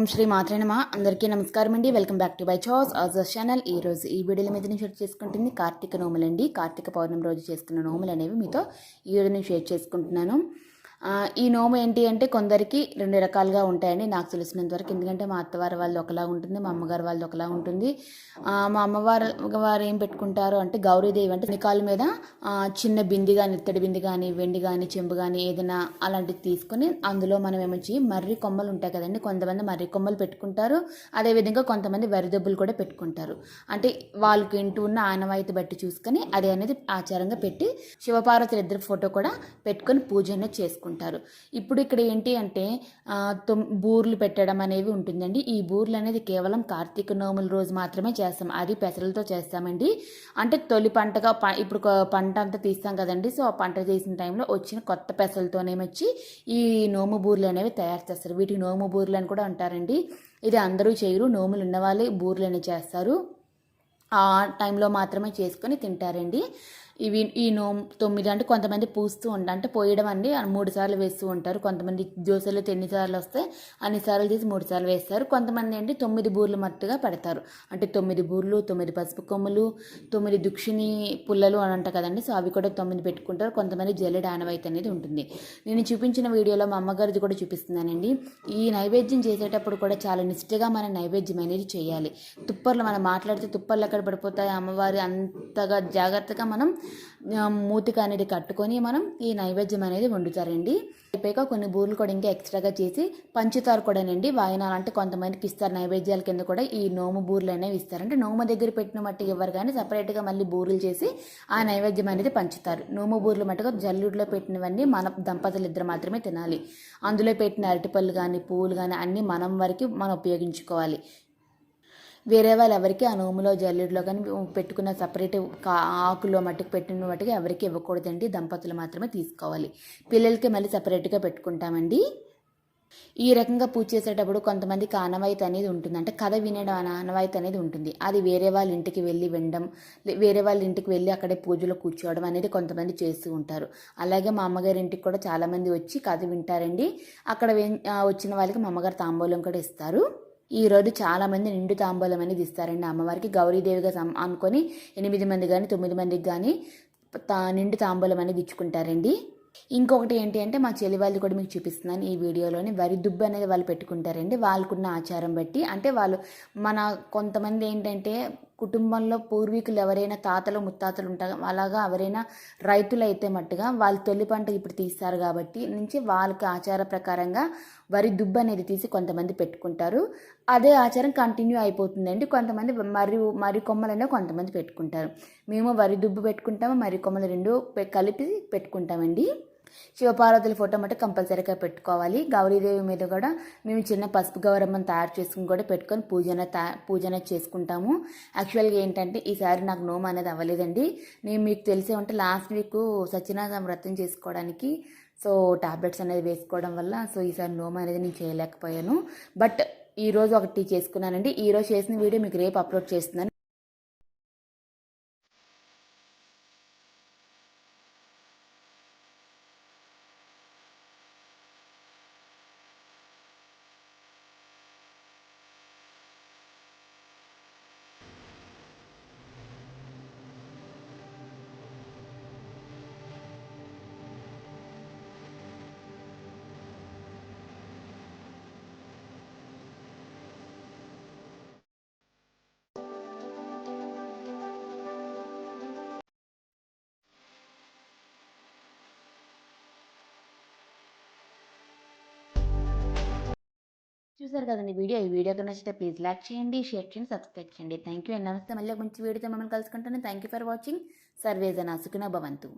ఓం శ్రీ మాత్రేనమా అందరికీ నమస్కారం అండి. వెల్కమ్ బ్యాక్ టు బై చాస్ ఆజర్స్ ఛానల్. ఈ రోజు ఈ వీడియోల మీద నేను షేర్ చేసుకుంటుంది కార్తీక నోములండి. కార్తీక పౌర్ణమి రోజు చేసుకున్న నోములు అనేవి మీతో ఈ రోజు నేను షేర్ చేసుకుంటున్నాను. ఈ నోము ఏంటి అంటే కొందరికి రెండు రకాలుగా ఉంటాయండి నాకు తెలిసినంత వరకు. ఎందుకంటే మా అత్తవారి వాళ్ళు ఒకలా ఉంటుంది మా అమ్మగారు వాళ్ళు ఒకలా ఉంటుంది. మా అమ్మవారు వారు ఏం పెట్టుకుంటారు అంటే గౌరీదేవి అంటే నికాల మీద చిన్న బింది కానీ ఇత్తడి బింది కానీ వెండి కానీ చెంబు కానీ ఏదైనా అలాంటివి తీసుకొని అందులో మనం ఏమొచ్చి మర్రి కొమ్మలు ఉంటాయి కదండి కొంతమంది మర్రి కొమ్మలు పెట్టుకుంటారు. అదేవిధంగా కొంతమంది వరిదబ్బులు కూడా పెట్టుకుంటారు. అంటే వాళ్ళకి ఇంటూ ఉన్న ఆనవాయితీ బట్టి చూసుకొని అది అనేది ఆచారంగా పెట్టి శివపార్వతులు ఇద్దరు ఫోటో కూడా పెట్టుకొని పూజ అనేది చేసుకుంటారు. ఇప్పుడు ఇక్కడ ఏంటి అంటే బూర్లు పెట్టడం అనేవి ఉంటుందండి. ఈ బూర్లు అనేది కేవలం కార్తీక నోముల రోజు మాత్రమే చేస్తాం. అది పెసరలతో చేస్తామండి. అంటే తొలి పంటగా ప- ఇప్పుడు పంట అంతా తీస్తాం కదండి. సో ఆ పంట తీసిన టైంలో వచ్చిన కొత్త పెసలతోనేమొచ్చి ఈ నోము బూర్లు అనేవి తయారు చేస్తారు. వీటికి నోము బూర్లు అని కూడా అంటారండి. ఇది అందరూ చేయరు. నోములు ఉన్నవాళ్ళే బూర్లు అనేవి చేస్తారు. ఆ టైంలో మాత్రమే చేసుకొని తింటారండి. ఇవి ఈ నో తొమ్మిది అంటే కొంతమంది పూస్తూ ఉంటారు. అంటే పోయడం అండి మూడు సార్లు వేస్తూ ఉంటారు. కొంతమంది దోశలు ఎన్ని సార్లు వస్తే అన్ని సార్లు తీసి మూడు సార్లు వేస్తారు. కొంతమంది ఏంటి తొమ్మిది బూర్లు మట్టుగా పెడతారు. అంటే తొమ్మిది బూర్లు తొమ్మిది పసుపు కొమ్ములు తొమ్మిది దుక్షిణి పుల్లలు అని అంటారు కదండి. సో అవి కూడా తొమ్మిది పెట్టుకుంటారు. కొంతమంది జల్లెడ ఆనవాయితీ అనేది ఉంటుంది. నేను చూపించిన వీడియోలో మా అమ్మగారిది కూడా చూపిస్తున్నానండి. ఈ నైవేద్యం చేసేటప్పుడు కూడా చాలా నిష్ఠగా మన నైవేద్యం అనేది చేయాలి. తుప్పర్లు మనం మాట్లాడితే తుప్పర్లు ఎక్కడ పడిపోతాయి? అమ్మవారి అంతగా జాగ్రత్తగా మనం మూతిక అనేది కట్టుకొని మనం ఈ నైవేద్యం అనేది వండుతారండి. అయిపోయాక కొన్ని బూర్లు కూడా ఇంకా ఎక్స్ట్రాగా చేసి పంచుతారు కూడానండి. వాయినాలు అంటే కొంతమందికి ఇస్తారు నైవేద్యాల కింద కూడా ఈ నోము బూర్లు అనేవి ఇస్తారు. అంటే నోము దగ్గర పెట్టిన మట్టి ఇవ్వరు కానీ సపరేట్గా మళ్ళీ బూర్లు చేసి ఆ నైవేద్యం అనేది పంచుతారు. నోము బూర్లు మట్టుగా జల్లుడిలో పెట్టినవన్నీ మన దంపతులు ఇద్దరు మాత్రమే తినాలి. అందులో పెట్టిన అరటిపళ్ళు కానీ పువ్వులు కానీ అన్నీ మనం వరకు మనం ఉపయోగించుకోవాలి. వేరే వాళ్ళు ఎవరికి ఆ నోములో జల్లెడలో కానీ పెట్టుకున్న సపరేట్ కా ఆకులో మట్టుకు పెట్టిన మట్టుకు ఎవరికి ఇవ్వకూడదండి. దంపతులు మాత్రమే తీసుకోవాలి. పిల్లలకి మళ్ళీ సపరేట్గా పెట్టుకుంటామండి. ఈ రకంగా పూజ చేసేటప్పుడు కొంతమందికి ఆనవాయితీ అనేది ఉంటుంది. అంటే కథ వినడం ఆనవాయిత ఆనవాయితీ అనేది ఉంటుంది. అది వేరే వాళ్ళ ఇంటికి వెళ్ళి వినడం వేరే వాళ్ళ ఇంటికి వెళ్ళి అక్కడే పూజలో కూర్చోవడం అనేది కొంతమంది చేస్తూ ఉంటారు. అలాగే మా అమ్మగారి ఇంటికి కూడా చాలామంది వచ్చి కథ వింటారండి. అక్కడ వచ్చిన వాళ్ళకి మా అమ్మగారు తాంబూలం కూడా ఇస్తారు. ఈ రోజు నిండు తాంబూలం అనేది ఇస్తారండి. అమ్మవారికి గౌరీదేవిగా సం- అనుకొని ఎనిమిది మంది కానీ తొమ్మిది మందికి కానీ తా నిండు తాంబూలం అనేది ఇచ్చుకుంటారండి. ఇంకొకటి ఏంటి అంటే మా చెల్లి వాళ్ళు కూడా మీకు చూపిస్తున్నాను ఈ వీడియోలోని. వరి దుబ్బు అనేది వాళ్ళు పెట్టుకుంటారండి. వాళ్ళకున్న ఆచారం బట్టి. అంటే వాళ్ళు మన కొంతమంది ఏంటంటే కుటుంబంలో పూర్వీకులు ఎవరైనా తాతలు ముత్తాతలు ఉంటారు అలాగా ఎవరైనా రైతులు అయితే మట్టుగా వాళ్ళు తొలి పంట ఇప్పుడు తీస్తారు కాబట్టి నుంచి వాళ్ళకి ఆచార ప్రకారంగా వరి దుబ్బు అనేది తీసి కొంతమంది పెట్టుకుంటారు. అదే ఆచారం కంటిన్యూ అయిపోతుందండి. కొంతమంది మరి మరి కొమ్మలనే కొంతమంది పెట్టుకుంటారు. మేము వరి దుబ్బు పెట్టుకుంటాము మరి కొమ్మలు రెండు కలిపి పెట్టుకుంటామండి. శివపార్వతుల ఫోటో మటు కంపల్సరీగా పెట్టుకోవాలి. గౌరీదేవి మీద కూడా మేము చిన్న పసుపు గౌరమ్మను తయారు చేసుకుని కూడా పెట్టుకొని పూజన తా పూజన చేసుకుంటాము. యాక్చువల్గా ఏంటంటే ఈసారి నాకు నోమ అనేది అవ్వలేదండి. నేను మీకు తెలిసే ఉంటే లాస్ట్ వీక్ సత్యనారాయణ వ్రతం చేసుకోవడానికి సో టాబ్లెట్స్ అనేది వేసుకోవడం వల్ల సో ఈసారి నోమ అనేది నేను చేయలేకపోయాను. బట్ ఈరోజు ఒకటి చేసుకున్నానండి. ఈ రోజు చేసిన వీడియో మీకు రేపు అప్లోడ్ చేస్తున్నాను. చూసారు కదండి వీడియో. ఈ వీడియో నచ్చితే ప్లీజ్ లైక్ చేయండి షేర్ చేయండి సబ్స్క్రైబ్ చేయండి. థ్యాంక్ యూ అండ్ నమస్తే. మళ్ళీ మంచి వీడియోతో మమ్మల్ని కలుసుకుంటాను. థ్యాంక్ యూ ఫర్ వాచింగ్ సర్వేజన సుఖిన భవంతు.